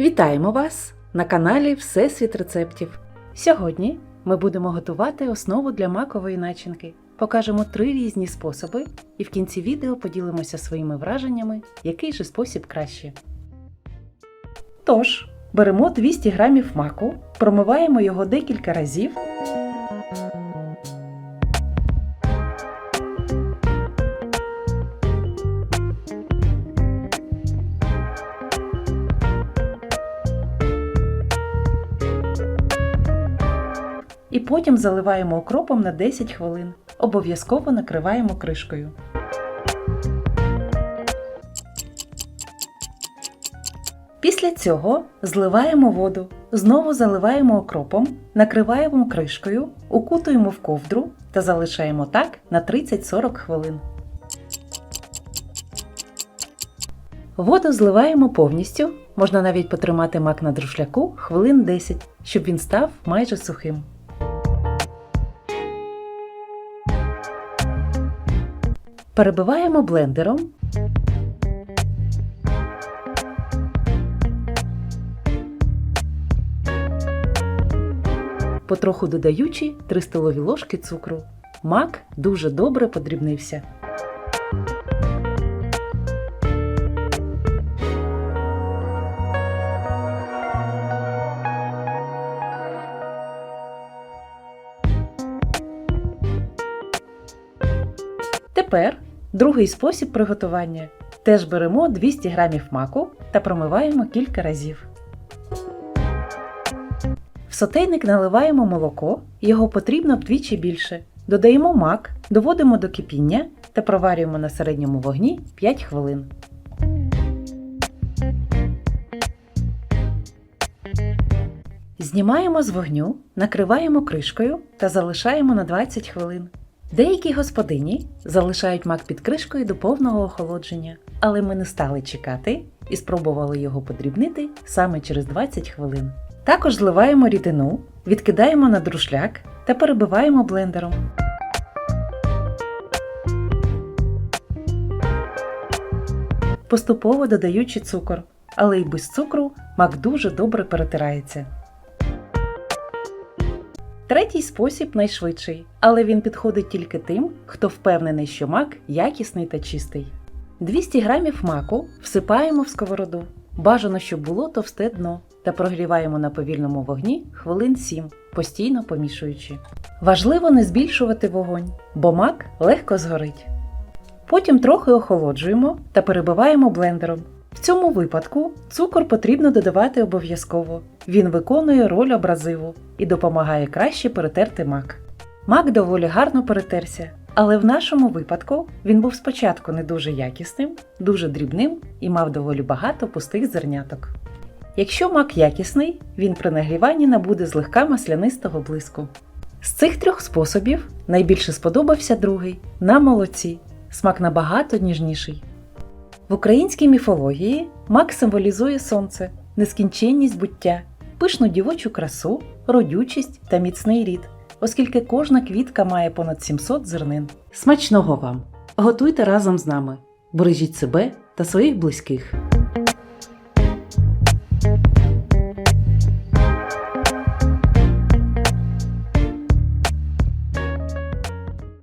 Вітаємо вас на каналі Всесвіт рецептів. Сьогодні ми будемо готувати основу для макової начинки. Покажемо три різні способи і в кінці відео поділимося своїми враженнями, який же спосіб краще. Тож, беремо 200 г маку, промиваємо його декілька разів. Потім заливаємо окропом на 10 хвилин. Обов'язково накриваємо кришкою. Після цього зливаємо воду, знову заливаємо окропом, накриваємо кришкою, укутуємо в ковдру та залишаємо так на 30-40 хвилин. Воду зливаємо повністю, можна навіть потримати мак на друшляку хвилин 10, щоб він став майже сухим. Перебиваємо блендером. Потроху додаючи 3 столові ложки цукру. Мак дуже добре подрібнився. Тепер другий спосіб приготування. Теж беремо 200 г маку та промиваємо кілька разів. В сотейник наливаємо молоко, його потрібно вдвічі більше. Додаємо мак, доводимо до кипіння та проварюємо на середньому вогні 5 хвилин. Знімаємо з вогню, накриваємо кришкою та залишаємо на 20 хвилин. Деякі господині залишають мак під кришкою до повного охолодження, але ми не стали чекати і спробували його подрібнити саме через 20 хвилин. Також зливаємо рідину, відкидаємо на друшляк та перебиваємо блендером. Поступово додаючи цукор, але й без цукру мак дуже добре перетирається. Третій спосіб найшвидший, але він підходить тільки тим, хто впевнений, що мак якісний та чистий. 200 г маку всипаємо в сковороду. Бажано, щоб було товсте дно, та прогріваємо на повільному вогні хвилин 7, постійно помішуючи. Важливо не збільшувати вогонь, бо мак легко згорить. Потім трохи охолоджуємо та перебиваємо блендером. В цьому випадку цукор потрібно додавати обов'язково. Він виконує роль абразиву і допомагає краще перетерти мак. Мак доволі гарно перетерся, але в нашому випадку він був спочатку не дуже якісним, дуже дрібним і мав доволі багато пустих зерняток. Якщо мак якісний, він при нагріванні набуде злегка маслянистого блиску. З цих трьох способів найбільше сподобався другий на молоці. Смак набагато ніжніший. В українській міфології мак символізує сонце, нескінченність буття, пишну дівочу красу, родючість та міцний рід, оскільки кожна квітка має понад 700 зернин. Смачного вам! Готуйте разом з нами, бережіть себе та своїх близьких.